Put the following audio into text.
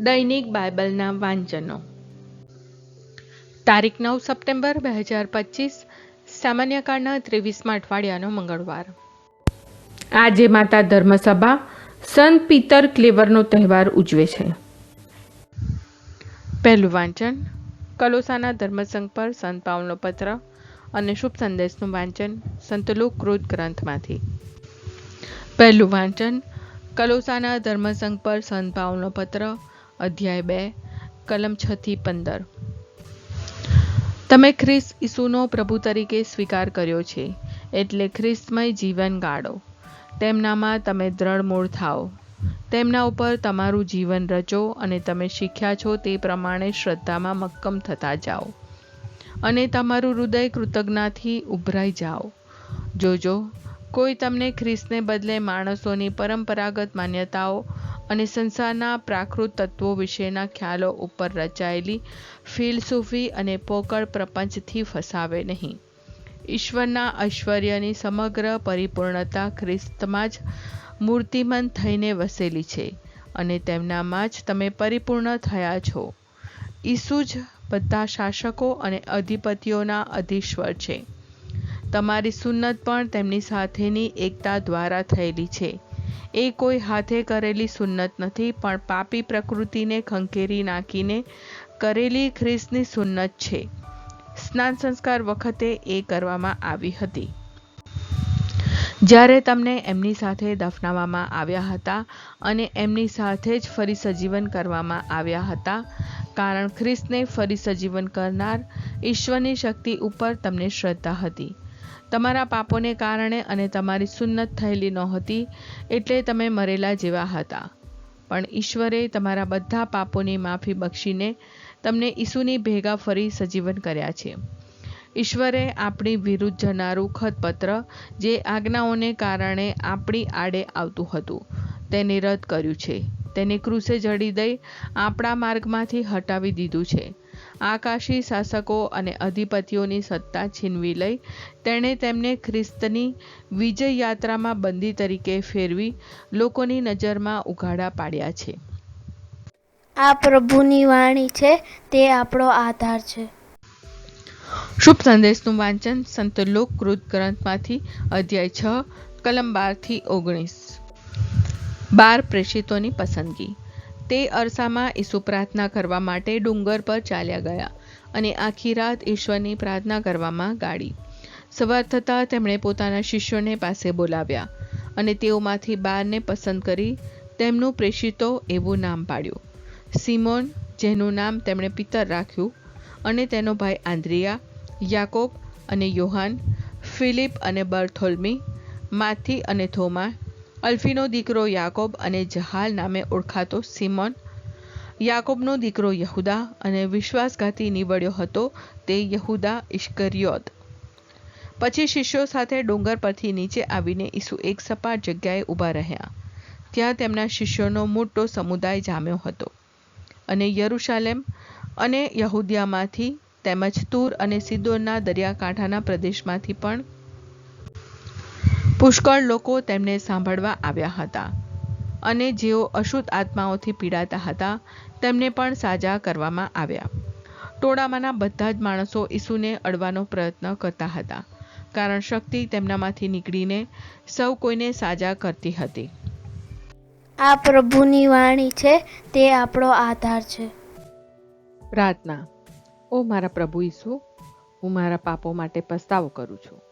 દૈનિક બાઇબલના વાંચનો. તારીખ નવ સપ્ટેમ્બર બે હજાર પચીસ, સામાન્યકાળના ત્રેવીસમાં અઠવાડિયાનો મંગળવાર. આજે માતા ધર્મસભા સંત પીતર ક્લેવરનો તહેવાર ઉજવે છે. પહેલું વાંચન, કલોસાના ધર્મસંઘ પર સંત પાવનો પત્ર અને શુભ સંદેશનું વાંચન સંતલોક ક્રોધ ગ્રંથમાંથી. પહેલું વાંચન, કલોસાના ધર્મસંઘ પર સંત પાઉલનો પત્ર અધ્યાય બે, કલમ છ થી પંદર. તમે ખ્રિસ્ત ઈસુનો પ્રભુ તરીકે સ્વીકાર કર્યો છે, એટલે ખ્રિસ્તમય જીવન ગાળો. તેમનામાં તમે દ્રઢ મૂળ થાઓ. તેમના ઉપર તમારું જીવન રચો અને તમે શીખ્યા છો તે પ્રમાણે શ્રદ્ધામાં મક્કમ થતા જાઓ. અને તમારું હૃદય કૃતજ્ઞાથી ઉભરાઈ જાઓ. જોજો, કોઈ તમને ખ્રિસ્તને બદલે માણસોની પરંપરાગત માન્યતાઓ અને સંસારના પ્રાકૃત તત્વો વિશેના ખ્યાલો ઉપર રચાયેલી ફિલસૂફી અને પોકળ પ્રપંચથી ફસાવે નહીં. ઈશ્વરના ઐશ્વર્યની સમગ્ર પરિપૂર્ણતા ખ્રિસ્તમાં જ મૂર્તિમંત થઈને વસેલી છે અને તેમનામાં જ તમે પરિપૂર્ણ થયા છો. ઈસુ જ બધા શાસકો અને અધિપતિઓના અધીશ્વર છે. તમારી સુન્નત પણ તેમની સાથેની એકતા દ્વારા થયેલી છે. એ કોઈ હાથે કરેલી સુન્નત નથી, પણ પાપી પ્રકૃતિને ખંખેરી નાખીને કરેલી ખ્રિસ્તની સુન્નત છે. સ્નાન સંસ્કાર વખતે એ કરવામાં આવી હતી. જ્યારે તમને એમની સાથે દફનાવવામાં આવ્યા હતા અને એમની સાથે જ ફરી સજીવન કરવામાં આવ્યા હતા, કારણ ખ્રિસ્તને ફરી સજીવન કરનાર ઈશ્વરની શક્તિ ઉપર તમને શ્રદ્ધા હતી. તમારા પાપોને કારણે અને તમારી સુન્નત થયેલી નહોતી એટલે તમે મરેલા જેવા હતા. પણ ઈશ્વરે તમારા બધા પાપોની માફી બક્ષીને તમને ઈસુની ભેગા ફરી સજીવન કર્યા છે. ઈશ્વરે આપણી વિરુદ્ધ જનારું ખતપત્ર, જે આજ્ઞાઓને કારણે આપણી આડે આવતું હતું, તેને રદ કર્યું છે. તેને કૃષે જડી દઈ આપણા માર્ગમાંથી હટાવી દીધું છે. આકાશી શાસકો અને અધિપતિઓની સત્તા છીનવી લઈ તેણે તેમને ખ્રિસ્તની વિજય યાત્રામાં બંદી તરીકે ફેરવી લોકોની નજરમાં ઉઘાડા પાડ્યા છે. આ પ્રભુની વાણી છે તે આપણો આધાર છે. શુભ સંદેશનું વાંચન સંત લોકકૃત ગ્રંથમાંથી અધ્યાય છ કલમ બારથી ઓગણીસ. બાર પ્રેષિતોની પસંદગી. તે અરસામાં ઈસુ પ્રાર્થના કરવા માટે ડુંગર પર ચાલ્યા ગયા અને આખી રાત ઈશ્વરની પ્રાર્થના કરવામાં ગાળી. સવાર થતાં તેમણે પોતાના શિષ્યોને પાસે બોલાવ્યા અને તેઓમાંથી બારને પસંદ કરી તેમનું પ્રેષિતો એવું નામ પાડ્યું. સિમોન, જેનું નામ તેમણે પિતર રાખ્યું અને તેનો ભાઈ આંદ્રિયા, યાકોબ અને યોહાન, ફિલિપ અને બર્થોલમી, માથી અને થોમા અલ્ફીનો દીકરો યાકોબ અને જહાલ નામે ઓળખાતો સિમોન. યાકોબનો દીકરો યહુદા અને વિશ્વાસઘાતી નીવડ્યો હતો તે યહુદા ઇશ્કરિયોત પછી શિષ્યો સાથે ડુંગર પરથી નીચે આવીને ઈસુ એક સપાટ જગ્યાએ ઊભા રહ્યા. ત્યાં તેમના શિષ્યોનો મોટો સમુદાય જામ્યો હતો અને યરુશાલેમ અને યહૂદિયામાંથી તેમજ તૂર અને સિદોરના દરિયાકાંઠાના પ્રદેશમાંથી પણ પુષ્કળ લોકો તેમને સાંભળવા આવ્યા હતા અને જેઓ અશુદ્ધ આત્માઓથી પીડાતા હતા તેમને પણ સાજા કરવામાં આવ્યા. ટોળામાંના બધા જ માણસો ઈસુને અડવાનો પ્રયત્ન કરતા હતા કારણ શક્તિ તેમનામાંથી નીકળીને સૌ કોઈને સાજા કરતી હતી. આ પ્રભુની વાણી છે તે આપણો આધાર છે. પ્રાર્થના ઓ મારા પ્રભુ ઈસુ હું મારા પાપો માટે પસ્તાવો કરું છું.